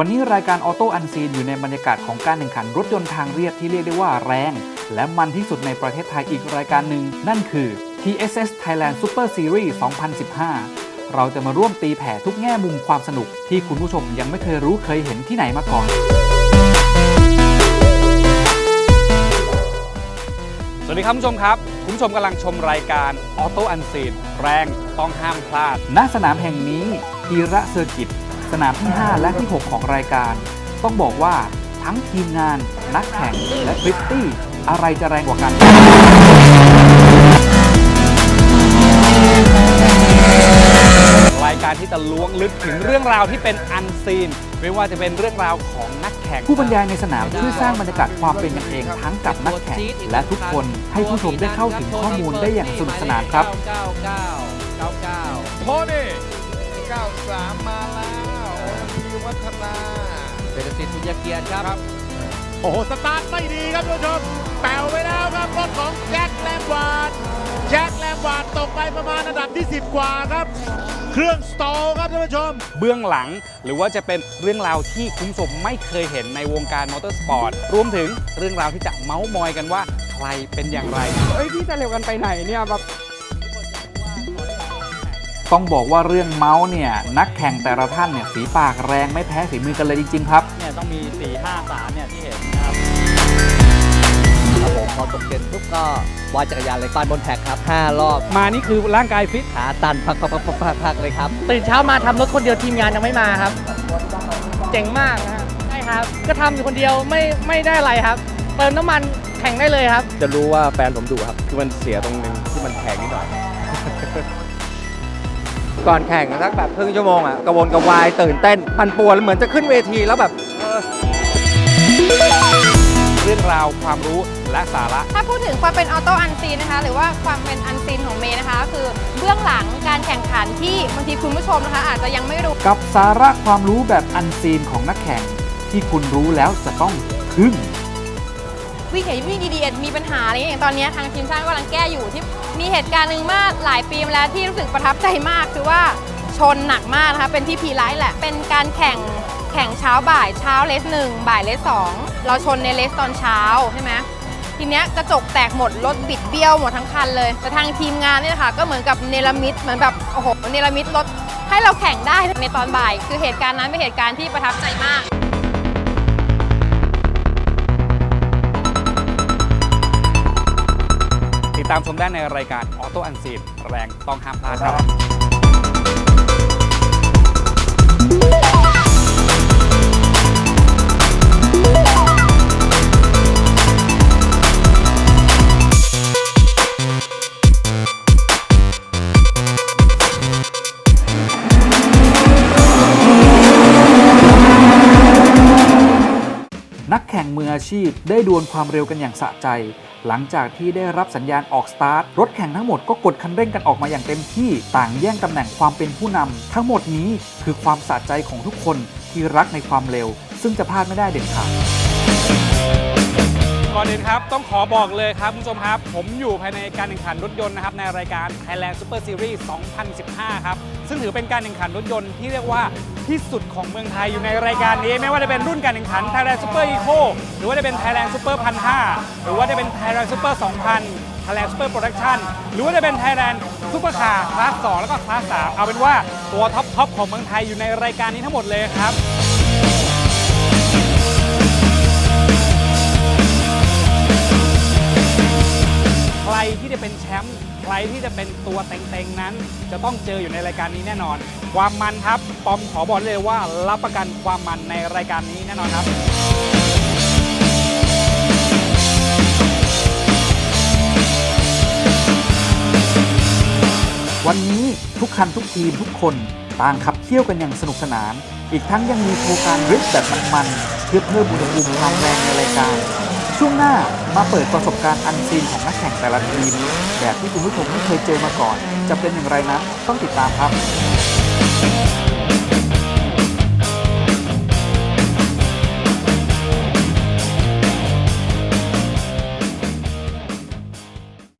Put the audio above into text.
วันนี้รายการออโต้อันซีนอยู่ในบรรยากาศของการแข่งขันรถยนต์ทางเรียบที่เรียกได้ว่าแรง และมันที่สุดในประเทศไทยอีกรายการหนึ่ง นั่นคือ TSS Thailand Super Series 2015 เราจะมาร่วมตีแผ่ทุกแง่มุมความสนุก ที่คุณผู้ชมยังไม่เคยรู้เคยเห็นที่ไหนมาก่อน สวัสดีครับคุณผู้ชมครับ คุณผู้ชมกำลังชมรายการออโต้อันซีนแรงต้องห้ามพลาด ณสนามแห่งนี้อีระเซอร์กิต สนามที่ 5 และที่ 6 ของรายการ ต้องบอกว่าทั้งทีมงาน นักแข่ง และพริตตี้ อะไรจะแรงกว่ากัน รายการที่จะล้วงลึกถึงเรื่องราวที่เป็นอันซีน ไม่ว่าจะเป็นเรื่องราวของนักแข่ง ผู้บรรยายในสนามช่วยสร้างบรรยากาศความเป็นกันเองทั้งกับนักแข่ง และทุกคนให้ผู้ชมได้เข้าถึงข้อมูลได้อย่างสนุกสนานครับโทนี่93 มาแล้วพี วัฒนาเป็นสิทธิ์บุญญาเกียรติครับ โอ้โห สตาร์ทไม่ดีครับท่านผู้ชมแป๋วไปแล้วครับรถของแจ็คแลมวาร์ดแจ็คแลมวาร์ดตกไปประมาณอันดับที่ 10 กว่าครับ เครื่องสตอลครับท่านผู้ชม เบื้องหลังหรือว่าจะเป็นเรื่องราวที่คุณผู้ชมไม่เคยเห็นในวงการมอเตอร์สปอร์ตรวมถึงเรื่องราวที่จะเมาส์มอยกันว่าใครเป็นอย่างไร เอ้ยพี่จะเร็วกันไปไหนเนี่ยแบบ ต้องบอกว่าเรื่องเมาส์เนี่ยนักแข่งแต่ละท่านเนี่ยฝีปากแรงไม่แพ้ฝีมือกันเลยจริงๆครับ เนี่ยต้องมี4 5 3เนี่ยที่เห็นนะครับครับผมพอตกเย็นปุ๊บก็วางจักรยานเลยฟันบนแท็กครับ 5 รอบมานี่คือร่างกายฟิตขาตันพักพักพักพักพักพักเลยครับ ตื่นเช้ามาทำรถคนเดียวทีมงานยังไม่มาครับ เจ๋งมากนะฮะใช่ครับ ก็ทำอยู่คนเดียวไม่ไม่ได้อะไรครับ เติมน้ำมันแข่งได้เลยครับ จะรู้ว่าแฟนผมดุครับ คือมันเสียตรงนึงที่มันแพงนิดหน่อย ก่อนแข่งสักแบบครึ่งชั่วโมงอะกระวนกระวายตื่นเต้นมันปวดเหมือนจะขึ้นเวทีแล้วแบบเรื่องราวความรู้และสาระ ถ้าพูดถึงความเป็นออโต้อันซีนนะคะ หรือว่าความเป็นอันซีนของเมย์นะคะก็คือเบื้องหลังการแข่งขันที่บางทีคุณผู้ชมนะคะ อาจจะยังไม่รู้ กับสาระความรู้แบบอันซีนของนักแข่งที่คุณรู้แล้วจะต้องทึ่ง วิ่งเห็นวิ่งดีๆมีปัญหาอะไรอย่างตอนนี้ทางทีมช่างกำลังแก้อยู่ที่มีเหตุการณ์หนึ่งเมื่อหลายปีมาแล้วที่รู้สึกประทับใจมากคือว่าชนหนักมากนะคะเป็นที่พีไลท์แหละ เป็นการแข่งแข่งเช้าบ่ายเช้าเลสหนึ่งบ่ายเลสสองเราชนในเลสตอนเช้าใช่ไหมทีเนี้ยกระจกแตกหมดรถบิดเบี้ยวหมดทั้งคันเลย แต่ทางทีมงานเนี่ยค่ะก็เหมือนกับเนรมิตเหมือนแบบโอ้โหเนรมิตรถให้เราแข่งได้ในตอนบ่าย คือเหตุการณ์นั้นเป็นเหตุการณ์ที่ประทับใจมากามชมได้ในรายการออโต้อันซีนแรงต้องห้ามพลาดครับนักแข่งมืออาชีพได้ดวลความเร็วกันอย่างสะใจ หลังจากที่ได้รับสัญญาณออกสตาร์ทรถแข่งทั้งหมดก็กดคันเร่งกันออกมาอย่างเต็มที่ ต่างแย่งตำแหน่งความเป็นผู้นำทั้งหมดนี้คือความสะใจของทุกคนที่รักในความเร็ว ซึ่งจะพลาดไม่ได้เด็ดขาดก่อนอื่นครับ ต้องขอบอกเลยครับคุณผู้ชมครับ ผมอยู่ภายในการแข่งขันรถยนต์นะครับในรายการ Thailand Super Series 2015 ครับ ซึ่งถือเป็นการแข่งขันรถยนต์ที่เรียกว่าที่สุดของเมืองไทยอยู่ในรายการนี้ ไม่ว่าจะเป็นรุ่นการแข่งขัน Thailand Super Eco หรือว่าจะเป็น Thailand Super 1,500หรือว่าจะเป็น Thailand Super 2,000 Thailand Super Production หรือว่าจะเป็น Thailand Super Car คลาส2แล้วก็คลาส3เอาเป็นว่าตัวท็อปทอปของเมืองไทยอยู่ในรายการนี้ทั้งหมดเลยครับ ที่จะเป็นแชมป์ใครที่จะเป็นตัวเต็งๆนั้น จะต้องเจออยู่ในรายการนี้แน่นอน ความมันครับปอมขอบอกเลยว่ารับประกันความมันในรายการนี้แน่นอนครับวันนี้ทุกคันทุกทีมทุกคนต่างขับเคี่ยวกันอย่างสนุกสนาน อีกทั้งยังมีโชว์การดริฟต์แบบมันๆเพื่อเพิ่มอุณหภูมิความแรงในรายการ ช่วงหน้ามาเปิดประสบการณ์อันซีนของนักแข่งแต่ละทีม แบบที่คุณผู้ชมไม่เคยเจอมาก่อน จะเป็นอย่างไรนั้นต้องติดตามครับ